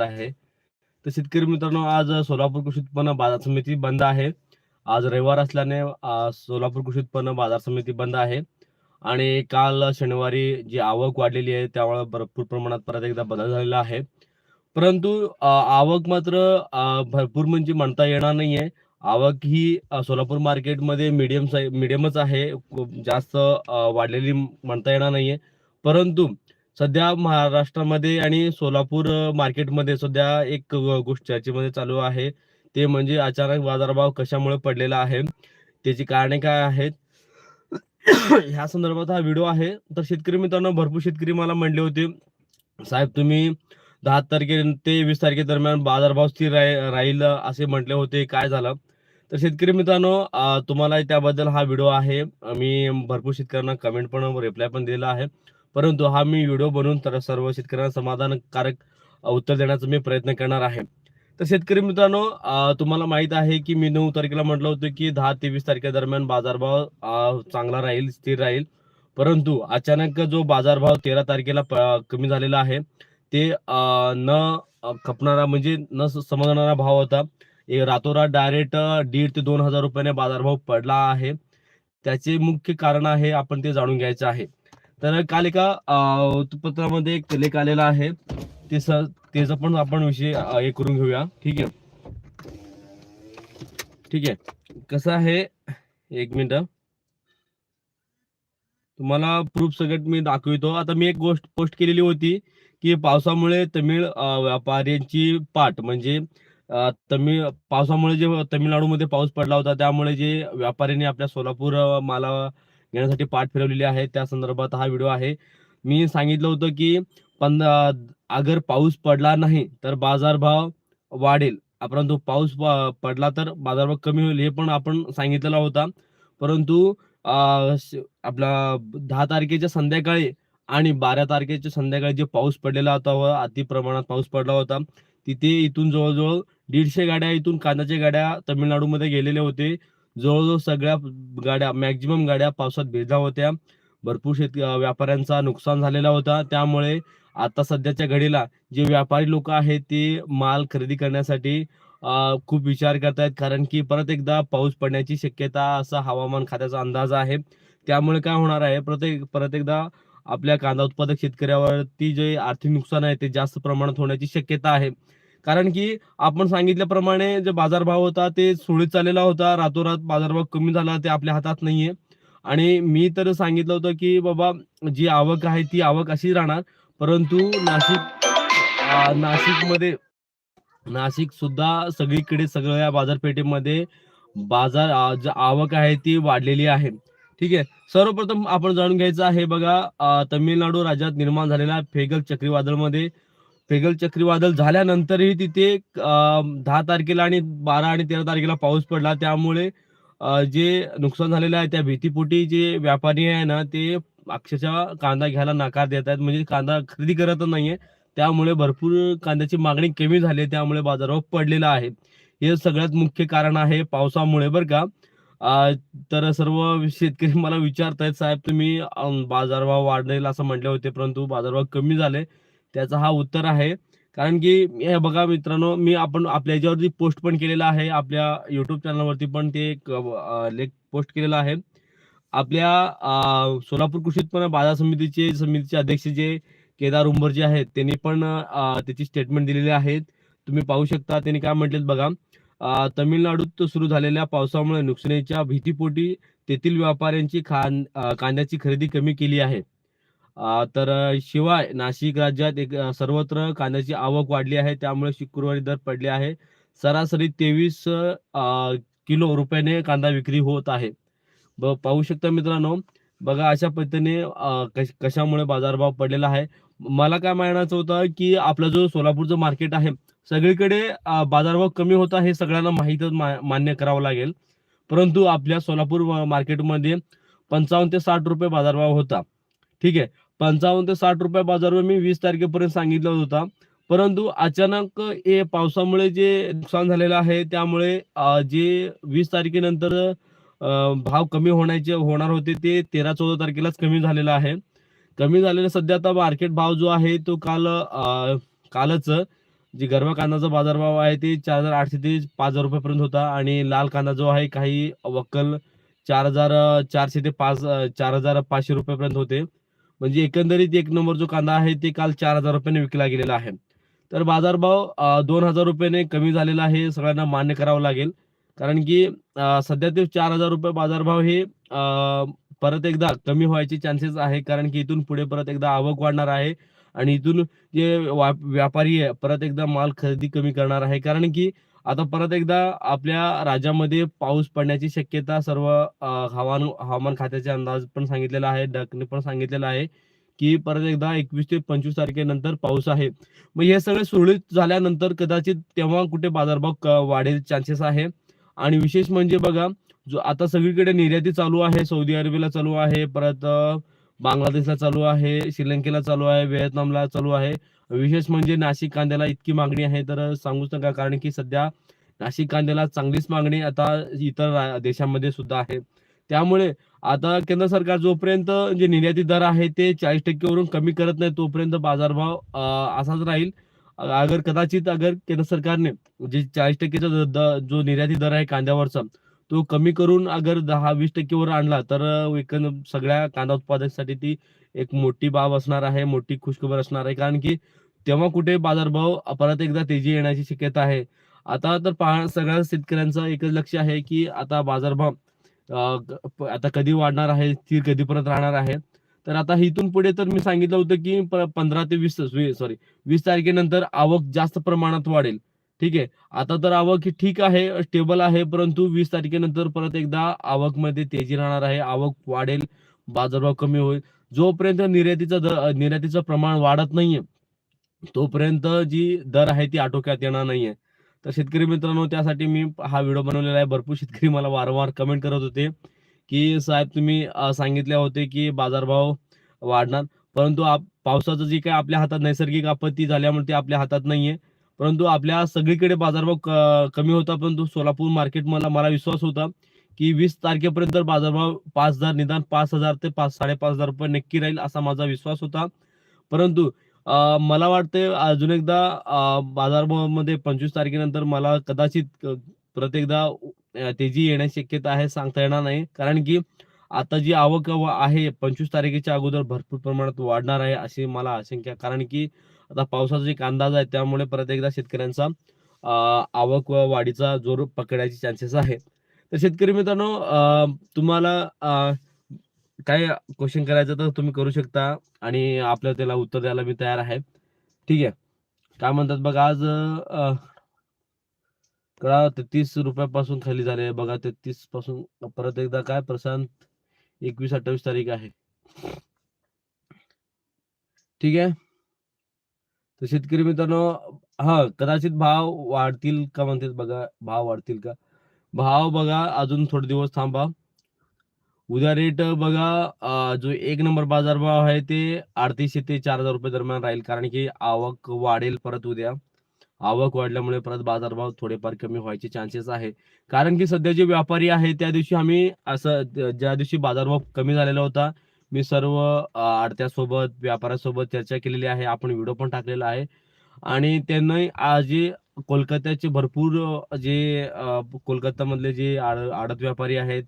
आहे. तर शेतकरी मित्रांनो आज सोलापूर कृषी उत्पन्न बाजार समिती बंद आहे. आज रविवार असल्याने सोलापूर कृषी उत्पन्न बाजार समिती बंद आहे. आणि काल शनिवारी जी आवक वाढलेली आहे त्यामुळे भरपूर प्रमाणात परत एकदा बदल झालेला आहे. परंतु आवक मात्र भरपूर म्हणजे म्हणता येणार नाहीये. आवक ही सोलापूर मार्केटमध्ये मीडियम मीडियमच आहे. खूप जास्त वाढलेली म्हणता येणार नाहीये. परंतु सध्या महाराष्ट्रामध्ये आणि सोलापूर मार्केटमध्ये सध्या एक गोष्ट चर्चेमध्ये चालू आहे. ते म्हणजे अचानक बाजारभाव कशामुळे पडलेला आहे? त्याची कारणे काय आहेत? ह्या संदर्भात हा व्हिडिओ आहे. तर शेतकरी मित्रांनो भरपूर शेतकरी मला म्हणले होते साहेब तुम्ही दहा तारखे ते वीस तारखे दरम्यान बाजारभाव स्थिर राहील असे म्हटले होते. काय झालं? तर शेतकरी मित्रांनो तुम्हाला त्याबद्दल हा व्हिडिओ आहे. मी भरपूर शेतकऱ्यांना कमेंट पण रिप्लाय पण दिला आहे. परंतु हा मी व्हिडिओ बनवून तर सर्व शेतकऱ्यांना समाधानकारक उत्तर देण्याचा मी प्रयत्न करणार आहे. तर शेतकरी मित्रांनो तुम्हाला माहीत आहे की मी नऊ तारखेला म्हटलं होतं की दहा ते वीस तारखेदरम्यान बाजारभाव चांगला राहील स्थिर राहील. परंतु अचानक जो बाजारभाव तेरा तारखेला प- कमी झालेला आहे ते न खपणारा म्हणजे न स- समजणारा भाव होता. रातोरात डायरेक्ट दीड ते दोन हजार रुपयाने बाजारभाव पडला आहे. त्याचे मुख्य कारण आहे आपण ते जाणून घ्यायचं आहे. तर काल एका वृत्तपत्रामध्ये एक लेख आलेला आहे. ते त्याचा पण आपण विषय हे करून घेऊया. ठीक आहे? ठीक आहे. कसं आहे? एक मिनिट. तुम्हाला प्रूफ सगळं मी दाखवितो. आता मी एक गोष्ट पोस्ट केलेली होती की पावसामुळे तमिळ व्यापाऱ्यांची पाठ म्हणजे तमिळ पावसामुळे जे तमिळनाडूमध्ये पाऊस पडला होता त्यामुळे जे व्यापाऱ्यांनी आपल्या सोलापूर माला घेण्यासाठी पाठ फिरवलेली आहे. त्या संदर्भात हा व्हिडिओ आहे. मी सांगितलं होतं की पण अगर पाऊस पडला नाही तर बाजारभाव वाढेल. परंतु पाऊस पडला तर बाजारभाव कमी होईल हे पण आपण सांगितलेला होता. परंतु आपला दहा तारखेच्या संध्याकाळी आणि बारा तारखेच्या संध्याकाळी जे पाऊस पडलेला होता व अति प्रमाणात पाऊस पडला होता तिथे इथून जवळजवळ दीडशे गाड्या इथून कांद्याच्या गाड्या तमिळनाडूमध्ये गेलेले होते. जवळजवळ सगळ्या गाड्या मॅक्झिमम गाड्या पावसात भिजल्या होत्या. भरपूर शेत व्यापाऱ्यांचा नुकसान झालेला होता. त्यामुळे आता सध्याच्या घडीला जे व्यापारी लोक आहेत ते माल खरेदी करण्यासाठी खूप विचार करतायत. कारण की परत एकदा पाऊस पडण्याची शक्यता असा हवामान खात्याचा अंदाज आहे. त्यामुळे काय होणार आहे? प्रत्येक परत एकदा आपल्या कांदा उत्पादक शेतकऱ्यावरती जे आर्थिक नुकसान आहे ते जास्त प्रमाणात होण्याची शक्यता आहे. कारण की आपण सांगितल्याप्रमाणे जे बाजारभाव होता ते सुळीत चाललेला होता. रातोरात बाजारभाव कमी झाला ते आपल्या हातात नाहीये. आणि मी तर सांगितलं होतं की बाबा जी आवक आहे ती आवक अशी राहणार परंतु नाशिक नाशिकमध्ये नाशिक सुद्धा सगळीकडे सगळ्या बाजारपेठेमध्ये बाजार आवक आहे ती वाढलेली आहे. ठीक आहे? सर्वप्रथम आपण जाणून घ्यायचं आहे बघा तमिळनाडू राज्यात निर्माण झालेल्या फेगल चक्रीवादळमध्ये फेगल चक्रीवादळ झाल्यानंतरही तिथे दहा तारखेला आणि बारा आणि तेरा तारखेला पाऊस पडला. त्यामुळे जे नुकसान झालेलं आहे त्या भीतीपोटी जे व्यापारी आहे ना ते अक्षरशः कांदा घ्यायला नकार देत आहेत. म्हणजे कांदा खरेदी करतच नाहीये त्यामुळे भरपूर कांद्याची मागणी कमी झाली आहे, त्यामुळे बाजारावर पडलेला आहे. हे सगळ्यात मुख्य कारण आहे पावसामुळे बरं का. तर सर्व शेतकरी मला विचारतायत साहेब तुम्ही बाजारभाव वाढेल असं म्हटले होते परंतु बाजारभाव कमी झाले. त्याचा हा उत्तर आहे. कारण की हे बघा मित्रांनो मी आपण आपल्या याच्यावरती पोस्ट पण केलेला आहे. आपल्या युट्यूब चॅनलवरती पण ते एक लेख पोस्ट केलेला आहे. आपल्या सोलापूर कृषी उत्पन्न बाजार समितीचे समितीचे अध्यक्ष जे केदार उंबरजे आहेत त्यांनी पण त्याची स्टेटमेंट दिलेली आहेत तुम्ही पाहू शकता त्यांनी काय म्हटलेत बघा तमिळनाडूत सुरू झालेल्या पावसामुळे नुकसानीच्या भीतीपोटी तेथील व्यापाऱ्यांची खान कांद्याची खरेदी कमी केली आहे. तर शिवाय नाशिक राज्यात एक सर्वत्र कांद्याची आवक वाढली आहे. त्यामुळे शुक्रवारी दर पडले आहे. सरासरी तेवीस किलो रुपयाने कांदा विक्री होत आहे. ब पाहू शकता मित्रांनो बघा अशा पद्धतीने कशामुळे बाजारभाव पडलेला आहे. मला काय म्हणायचं होतं की आपला जो सोलापूरचं मार्केट आहे सगळीकडे बाजारभाव कमी होता हे सगळ्यांना माहीतच मान्य करावं लागेल. परंतु आपल्या सोलापूर मार्केटमध्ये पंचावन्न ते साठ रुपये बाजारभाव होता. ठीक आहे. पंचावन्न ते साठ रुपये बाजारभाव मी वीस तारखेपर्यंत सांगितला होता. परंतु अचानक हे पावसामुळे जे नुकसान झालेलं आहे त्यामुळे जे वीस तारखेनंतर भाव कमी होण्याचे होणार होते ते तेरा चौदा तारखेलाच कमी झालेला आहे. कमी झालेला सध्या आता मार्केट भाव जो आहे तो काल कालच जे गरवा कांदाचा बाजारभाव आहे ते चार हजार आठशे ते पाच हजार रुपयापर्यंत होता आणि लाल कांदा जो आहे काही वक्कल चार हजार चारशे ते पाच चार हजार पाचशे रुपयापर्यंत होते. म्हणजे एकंदरीत एक नंबर जो कांदा आहे ते काल चार हजार रुपयाने विकला गेलेला आहे. तर बाजारभाव दोन हजार रुपयाने कमी झालेला आहे सगळ्यांना मान्य करावं लागेल. कारण की सध्या ते चार हजार रुपये बाजारभाव हे परत एकदा कमी व्हायचे चान्सेस आहे. कारण की इथून पुढे परत एकदा आवक वाढणार आहे आणि इथून जे व्यापारी आहे परत एकदा माल खरेदी कमी करणार आहे. कारण की आता परत एकदा आपल्या राज्यामध्ये पाऊस पडण्याची शक्यता सर्व हवामान हवामान खात्याचे अंदाज पण सांगितलेला आहे डकने पण सांगितलेला आहे की परत एकदा एकवीस ते पंचवीस तारखेनंतर पाऊस आहे. मग हे सगळे सुरळीत झाल्यानंतर कदाचित तेव्हा कुठे बाजारभाव वाढेल चान्सेस आहे. आणि विशेष म्हणजे बघा जो आता सगळीकडे निर्याती चालू आहे सौदी अरेबियाला चालू आहे परत बांगलादेशला चालू आहे श्रीलंकेला चालू आहे व्हिएतनामला चालू आहे. विशेष म्हणजे नाशिक कांद्याला इतकी मागणी आहे तर सांगूच नका कारण की सध्या नाशिक कांद्याला चांगलीच मागणी आता इतर देशांमध्ये सुद्धा आहे. त्यामुळे आता केंद्र सरकार जोपर्यंत जे निर्याती दर आहे ते चाळीस टक्केवरून कमी करत नाही तोपर्यंत बाजारभाव असाच राहील. अगर कदाचित अगर केंद्र सरकारने जे चाळीस टक्केचा द- जो निर्याती दर आहे कांद्यावरचा तो कमी करून अगर दहा वीस टक्केवर आणला तर अ, एकंदर सगळ्या कांदा उत्पादकासाठी ती एक मोठी बाब असणार आहे मोठी खुशखबर असणार आहे. कारण की तेव्हा कुठे बाजारभाव परत एकदा तेजी येण्याची शक्यता आहे. आता तर पहा सगळ्या शेतकऱ्यांचं एकच लक्ष आहे की आता बाजारभाव आता कधी वाढणार आहे स्थिर कधीपर्यंत राहणार आहे. तर आता इथून पुढे तर मी सांगितलं होतं की पंधरा ते वीस सॉरी वीस तारखेनंतर आवक जास्त प्रमाणात वाढेल. ठीक आहे? आता तर आवक ठीक आहे स्टेबल आहे परंतु वीस तारखेनंतर परत एकदा आवकमध्ये तेजी राहणार आहे. आवक वाढेल बाजारभाव कमी होईल. जोपर्यंत निर्यातीचा निर्यातीचं प्रमाण वाढत नाहीये तोपर्यंत जी दर आहे ती आटोक्यात येणार नाहीये. तर शेतकरी मित्रांनो त्यासाठी मी हा व्हिडिओ बनवलेला आहे. भरपूर शेतकरी मला वारंवार कमेंट करत होते की साहेब तुम्ही सांगितले होते की बाजारभाव वाढणार. परंतु आप पावसाचं जे काही आपल्या हातात नैसर्गिक आपत्ती झाल्यामुळे ते आपल्या हातात नाहीये. परंतु आपल्या सगळीकडे बाजारभाव क- कमी होता परंतु सोलापूर मार्केट मला मला विश्वास होता की वीस तारखेपर्यंत बाजारभाव पाच हजार निदान पाच हजार ते पाच साडेपाच हजार रुपये नक्की राहील असा माझा विश्वास होता. परंतु मला वाटते अजून एकदा बाजारभावामध्ये पंचवीस तारखेनंतर मला कदाचित प्रत्येकदा तेजी येण्याची शक्यता आहे सांगता येणार नाही. कारण की आता जी आवक आहे पंचवीस तारखेच्या अगोदर भरपूर प्रमाणात वाढणार आहे अशी मला आशंका. कारण की आता पावसाचा एक अंदाज आहे त्यामुळे प्रत्येकदा शेतकऱ्यांचा आवक व वाढीचा जोर पकडायचे चान्सेस आहेत. तर शेतकरी मित्रांनो तुम्हाला काय क्वेश्चन करायचं तर तुम्ही करू शकता आणि आपल्या त्याला उत्तर द्यायला मी तयार आहे. ठीक आहे. काय म्हणतात बघा आज कळा तेहतीस रुपयापासून खाली झाले. बघा तेहतीसपासून परत एकदा काय? प्रशांत एकवीस अठ्ठावीस तारीख आहे. ठीक आहे. तर शेतकरी मित्रांनो हा कदाचित भाव वाढतील का म्हणतात बघा? भाव वाढतील का? भाव बघा अजून थोडे दिवस थांबा. उद्या रेट बघा जो एक नंबर बाजार भाव आहे ते अडतीसशे ते चार हजार रुपये दरम्यान राहील. कारण की आवक वाढेल परत उद्या. आवक वाढल्यामुळे परत बाजारभाव थोडेफार कमी व्हायचे चान्सेस आहे. कारण की सध्या जे व्यापारी आहे त्या दिवशी आम्ही असं ज्या दिवशी बाजारभाव कमी झालेला होता मी सर्व आडत्यासोबत व्यापाऱ्यासोबत चर्चा केलेली आहे. आपण व्हिडिओ पण टाकलेला आहे. आणि त्यांनी आज जे कोलकात्याचे भरपूर जे कोलकातामधले जे आड आडत व्यापारी आहेत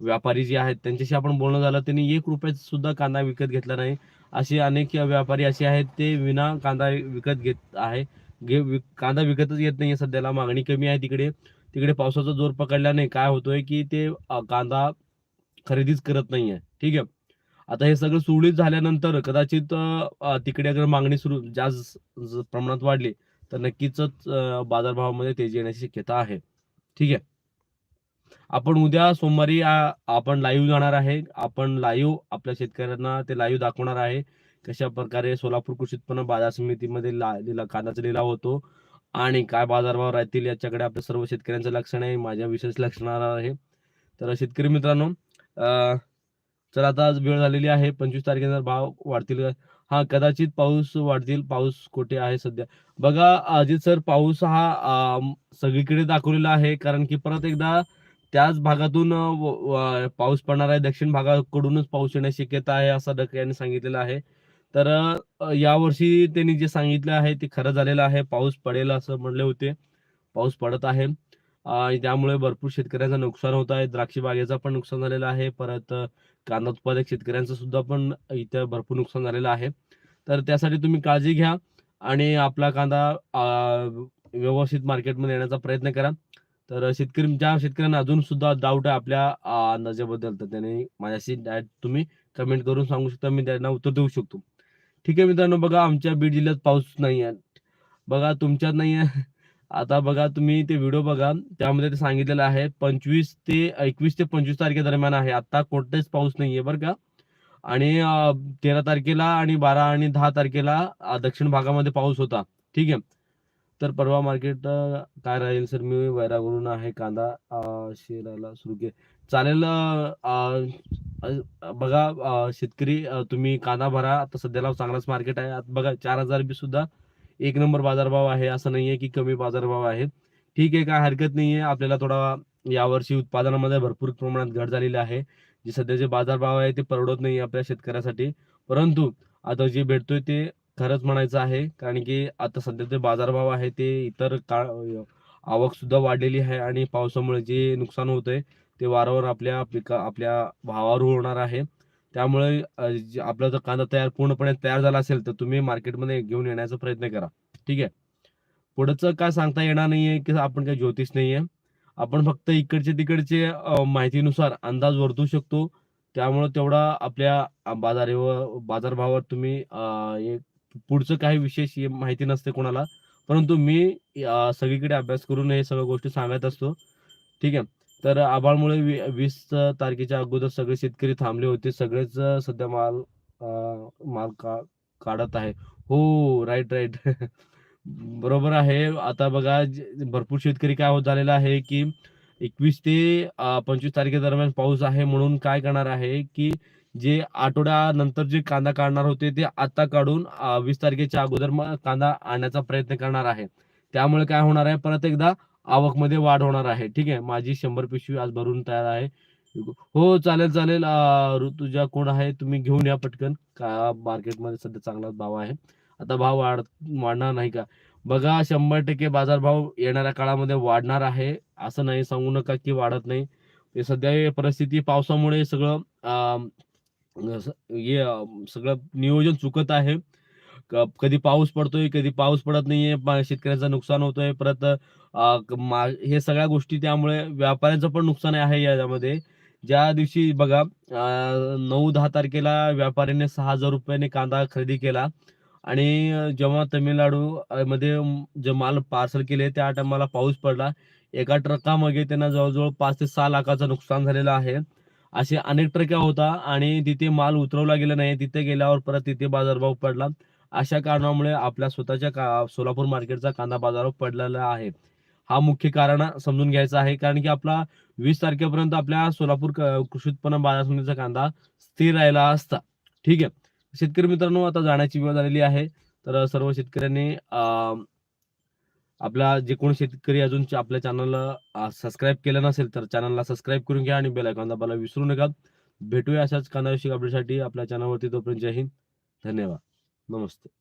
व्यापारी जे आहेत त्यांच्याशी आपण बोलणं झालं त्यांनी एक रुपयाचा सुद्धा कांदा विकत घेतला नाही. असे अनेक व्यापारी असे आहेत ते विना कांदा विकत घेत आहे. घे विक- कांदा विकतच येत नाहीये सध्याला मागणी कमी आहे तिकडे. तिकडे पावसाचा जोर पकडल्याने काय होतोय की ते कांदा खरेदीच करत नाहीये. ठीक आहे? आता हे सगळं सुरळीत झाल्यानंतर कदाचित तिकडे अगर मागणी सुरू जास्त प्रमाणात वाढली तर नक्कीच बाजारभावामध्ये तेजी येण्याची शक्यता आहे. ठीक आहे? आपण उद्या सोमवारी आपण लाईव्ह जाणार आहे. आपण लाईव्ह आपल्या शेतकऱ्यांना ते लाईव्ह दाखवणार आहे. कशा प्रकारे सोलापूर कृषी उत्पन्न बाजार समितीमध्ये ला लिला कांद्याचा लिलाव होतो आणि काय बाजारभाव राहतील याच्याकडे आपल्या सर्व शेतकऱ्यांचं लक्ष नाही. माझ्या विशेष लक्ष आहे. तर शेतकरी मित्रांनो अं, चला आता आज वेळ झालेली आहे. पंचवीस तारखेनंतर भाव वाढतील. हा कदाचित पाऊस वाढतील पाऊस कुठे आहे सध्या? बघा अजित सर पाऊस हा सगळीकडे दाखवलेला आहे कारण की परत एकदा त्याच भागातून व- पाऊस पडणार आहे. दक्षिण भागाकडूनच पाऊस येण्याची शक्यता आहे असं डक यांनी सांगितलेलं आहे. तर यावर्षी त्यांनी जे सांगितलं आहे ते खरं झालेलं आहे. पाऊस पडेल असं म्हणले होते. पाऊस पडत आहे. त्यामुळे भरपूर शेतकऱ्यांचं नुकसान होत आहे. द्राक्षी बागेचं पण नुकसान झालेलं आहे. परत कांदा उत्पादक शेतकऱ्यांचं सुद्धा पण इथं भरपूर नुकसान झालेलं आहे. तर त्यासाठी तुम्ही काळजी घ्या आणि आपला कांदा व्यवस्थित मार्केटमध्ये येण्याचा प्रयत्न करा. तर शेतकरी ज्या शेतकऱ्यांना अजून सुद्धा डाऊट आहे आपल्या अंदाजाबद्दल तर त्यांनी माझ्याशी डायरेक्ट तुम्ही कमेंट करून सांगू शकता. मी त्यांना उत्तर देऊ शकतो. ठीक आहे मित्रांनो बघा आमच्या बीड जिल्ह्यात पाऊस नाही आहे. बघा तुमच्यात नाही आहे. आता बघा तुम्ही ते व्हिडिओ बघा. त्यामध्ये ते सांगितलेलं आहे पंचवीस ते एकवीस ते पंचवीस तारखे दरम्यान आहे. आता कोणतेच पाऊस नाहीये बरं का. आणि तेरा तारखेला आणि बारा आणि दहा तारखेला दक्षिण भागामध्ये पाऊस होता. ठीक आहे? तर परवा मार्केट काय राहील सर? मी वैरागुरून आहे कांदा शेरायला शेराला सुरू के चालेल बघा शेतकरी तुम्ही कांदा भरा. आता सध्याला चांगलाच मार्केट आहे. आता बघा चार हजार बी सुद्धा एक नंबर बाजारभाव आहे. असं नाहीये की कमी बाजारभाव आहे ठीक आहे काय हरकत नाहीये. आपल्याला थोडा यावर्षी उत्पादनामध्ये भरपूर प्रमाणात घट झालेली आहे. जे सध्याचे बाजारभाव आहे ते परवडत नाही आपल्या शेतकऱ्यासाठी. परंतु आता जे भेटतोय ते खरंच म्हणायचं आहे. कारण की आता सध्याचे बाजारभाव आहे ते इतर काळ आवक सुद्धा वाढलेली आहे आणि पावसामुळे जे नुकसान होत आहे ते वारंवार आपल्या पिका आपल्या भावावर होणार आहे. त्यामुळे आपला जर कांदा तयार पूर्णपणे तयार झाला असेल तर तुम्ही मार्केटमध्ये घेऊन येण्याचा प्रयत्न करा. ठीक आहे? पुढचं काय सांगता येणार नाहीये की आपण काही ज्योतिष नाहीये. आपण फक्त इकडचे तिकडचे माहितीनुसार अंदाज वर्तू शकतो. त्यामुळे तेवढा आपल्या बाजारेवर बाजारावर बाजारभावावर तुम्ही पुढचं काही विशेष माहिती नसते कोणाला. परंतु मी सगळीकडे अभ्यास करून हे सगळ्या गोष्टी सांगत असतो. ठीक आहे? तर आभाळमुळे वी वीस तारखेच्या अगोदर सगळे शेतकरी थांबले होते. सगळेच सध्या माल माल का काढत आहे. हो राईट राईट बरोबर आहे. आता बघा भरपूर शेतकरी काय होत झालेला आहे की एकवीस ते पंचवीस पंचवीस तारखेदरम्यान पाऊस आहे म्हणून काय करणार आहे की जे आठवड्यानंतर जे कांदा काढणार होते ते आता काढून वीस तारखेच्या अगोदर कांदा आणण्याचा प्रयत्न करणार आहे. त्यामुळे काय होणार आहे? परत एकदा आवकमध्ये वाढ होणार आहे. ठीक आहे? माझी शंभर पिशवी आज भरून तयार आहे. हो चालेल चालेल. ऋतुजा कोण आहे तुम्ही घेऊन या पटकन. का मार्केटमध्ये सध्या चांगलाच भाव आहे. आता भाव वाढ वाढणार नाही का? बघा शंभर टक्के बाजारभाव येणाऱ्या काळामध्ये वाढणार आहे. असं नाही सांगू नका की वाढत नाही. हे सध्या परिस्थिती पावसामुळे सगळं अं, हे सगळं नियोजन चुकत आहे. कधी पाऊस पडतोय कधी पाऊस पडत नाहीये. शेतकऱ्यांचं नुकसान होतोय. परत हे सगळ्या गोष्टी त्यामुळे व्यापाऱ्यांचं पण नुकसान आहे याच्यामध्ये ज्या दिवशी बघा नऊ दहा तारखेला व्यापाऱ्याने सहा हजार रुपयाने कांदा खरेदी केला आणि जेव्हा तमिळनाडू मध्ये जे माल पार्सल केले त्या टायमाला पाऊस पडला. एका ट्रकामागे त्यांना जवळजवळ पाच ते सहा लाखाचं नुकसान झालेलं आहे. असे अनेक ट्रक्या होता आणि तिथे माल उतरवला गेला नाही. तिथे गेल्यावर परत तिथे बाजारभाव पडला. अशा कारणामुळे आपल्या स्वतःच्या का सोलापूर मार्केटचा कांदा बाजारभाव पडलेला आहे. हा मुख्य कारण समजून घ्यायचा आहे. कारण की आपला वीस तारखेपर्यंत आपल्या सोलापूर कृषी उत्पन्न बाजार समितीचा कांदा स्थिर राहिला असता. ठीक आहे. शेतकरी मित्रांनो आता जाण्याची वेळ झालेली आहे. तर सर्व शेतकऱ्यांनी अं, आपला जे कोण शेतकरी अजून आपल्या चॅनलला सबस्क्राईब केलं नसेल तर चॅनलला सबस्क्राईब करून घ्या आणि बेल आयकॉन दाबायला विसरू नका. भेटूया अशाच कांदाविषयी अपडेटसाठी आपल्या चॅनलवरती तोपर्यंत जय हिंद. धन्यवाद. नमस्ते.